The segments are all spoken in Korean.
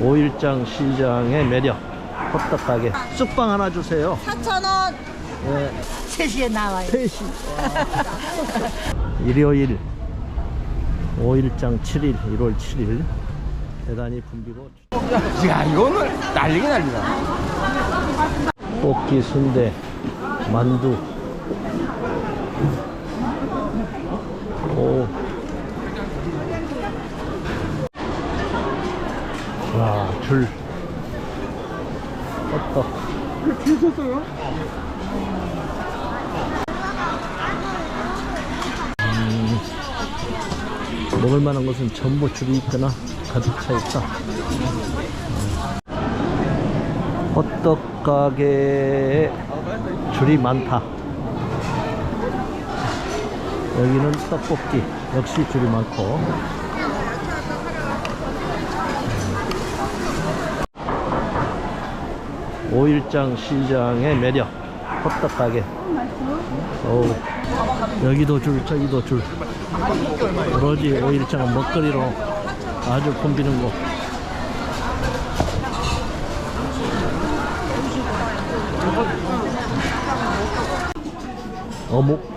오일장 시장의 매력 호떡 가게. 쑥빵 하나 주세요. 4,000원. 네, 3시에 나와요. 3시. 일요일 5일장 7일 1월 7일. 대단히 붐비고. 야 이거는 난리가 난리다. 뽑기 순대 만두. 오. 와, 줄. 호떡. 음, 먹을 만한 것은 전부 줄이 있거나 가득 차 있다. 호떡 가게에 줄이 많다. 여기는 떡볶이 역시 줄이 많고 오일장 시장의 매력 호떡 가게. 오, 여기도 줄 저기도 줄. 오로지 오일장은 먹거리로 아주 붐비는 곳. 어묵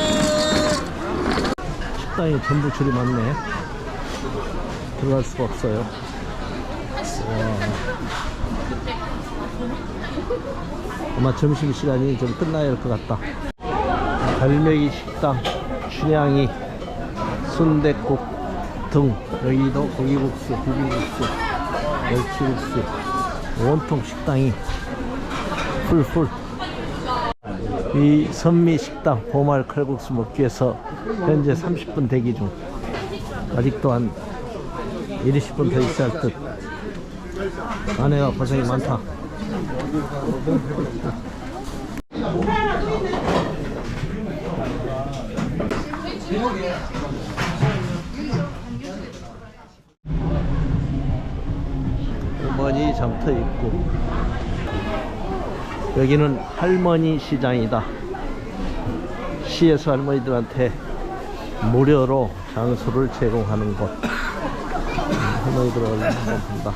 식당이 전부 줄이 많네. 들어갈 수가 없어요. 와. 아마 점심시간이 좀 끝나야 할 것 같다. 갈매기 식당 춘향이 순댓국 등 여기도 고기국수 비빔국수 멸치국수 온통 식당이 풀풀 이 선미식당 보말 칼국수 먹기 위해서 현재 30분 대기 중. 아직도 한 1, 20분 더 있어야 할 듯. 아내가 고생이 많다. 어머니 장터 있고 여기는 할머니 시장이다. 시에서 할머니들한테 무료로 장소를 제공하는 곳. 음, 할머니들 얼른 한번 본다.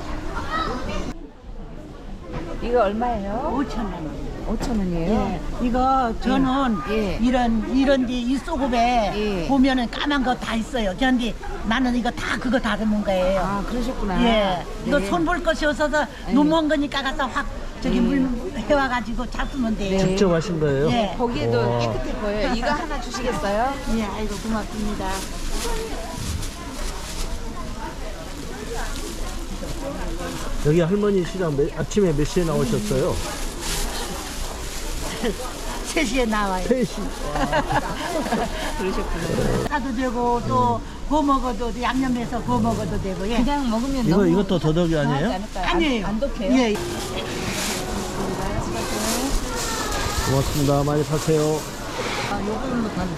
이거 얼마예요? 5,000원. 네. 5천 원이에요. 이거 저는 예. 이런 이런 데이 소금에 예. 보면은 까만 거 다 있어요. 그런데 나는 이거 다 그거 다 담은 거예요. 아 그러셨구나. 예. 이거 네. 손볼 것이 없어서 너무한 거니까 가서 확 해와가지고 잡수면 돼요. 네. 직접 하신 거예요? 예. 거기에도 와. 깨끗해 보여요. 이거 하나 주시겠어요? 예, 아이고 고맙습니다. 여기 할머니 시장 몇- 아침에 몇 시에 나오셨어요? 3시에 나와요. 3시. 사도 되고 또 구워 먹어도 돼. 양념해서 구워 먹어도 되고. 예. 그냥 먹으면 이거, 너무 이것도 더덕이 아니에요? 않을까요? 아니에요. 안, 안 독해요? 예. 고맙습니다. 많이 파세요.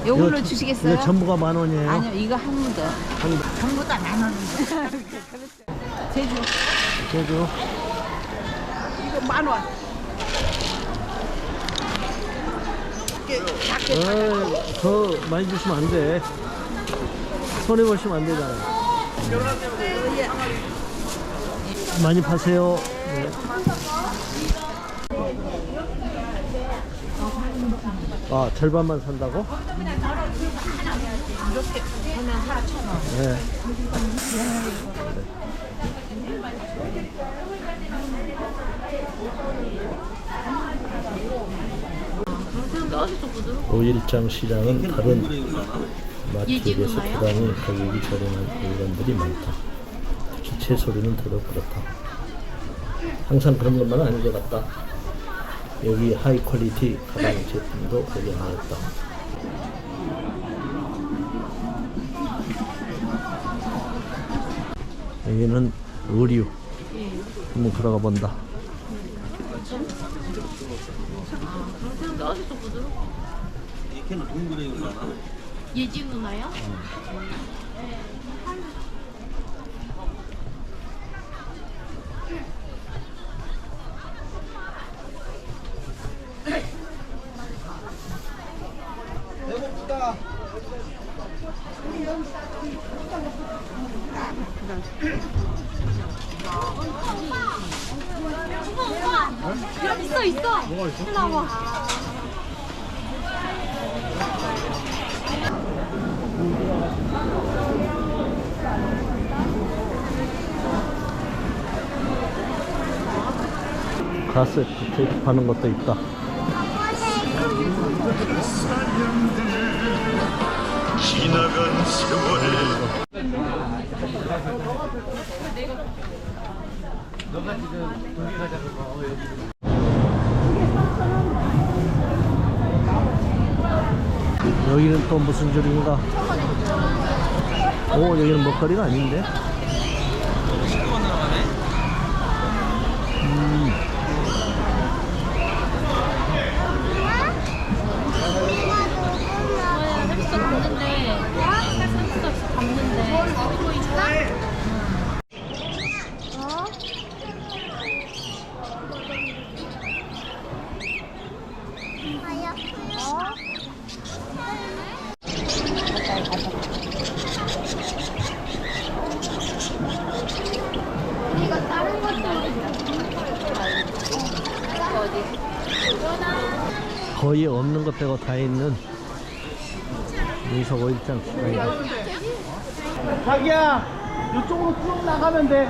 요걸로 이거 저- 주시겠어요? 이거 전부가 만 원이에요? 아니요 이거 한 무더. 전부 다 나누는 거. 제주. 제주. 이거 만 원. 에이, 더 많이 주시면 안 돼. 손해 보시면 안 되잖아요. 많이 파세요. 네. 아, 절반만 산다고? 네. 오일장 시장은 다른 마트에 비해서 대단히 가격이 저렴한 물건들이 많다. 특히 채소류는 더더욱 그렇다. 항상 그런 것만은 아닌 것 같다. 여기 하이 퀄리티 가방 제품도 발견하였다. 여기는 의류. 한번 들어가 본다. 예지 누나요? 그럼 있어 있어. 와봐. 가스트 테이프 파는 것도 있다. 지나간 세월에 여기는 또 무슨 줄인가? 오 여기는 먹거리가 아닌데? 햄스터 봤는데 햄스터 거의 없는 것 빼고 다 있는 민석 오일장 시장이다. 자기야, 이쪽으로 쭉 나가면 돼.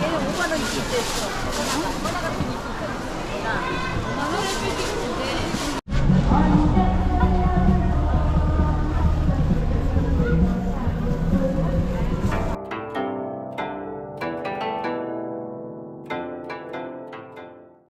얘 5만 원 이때 있어. 하나 같은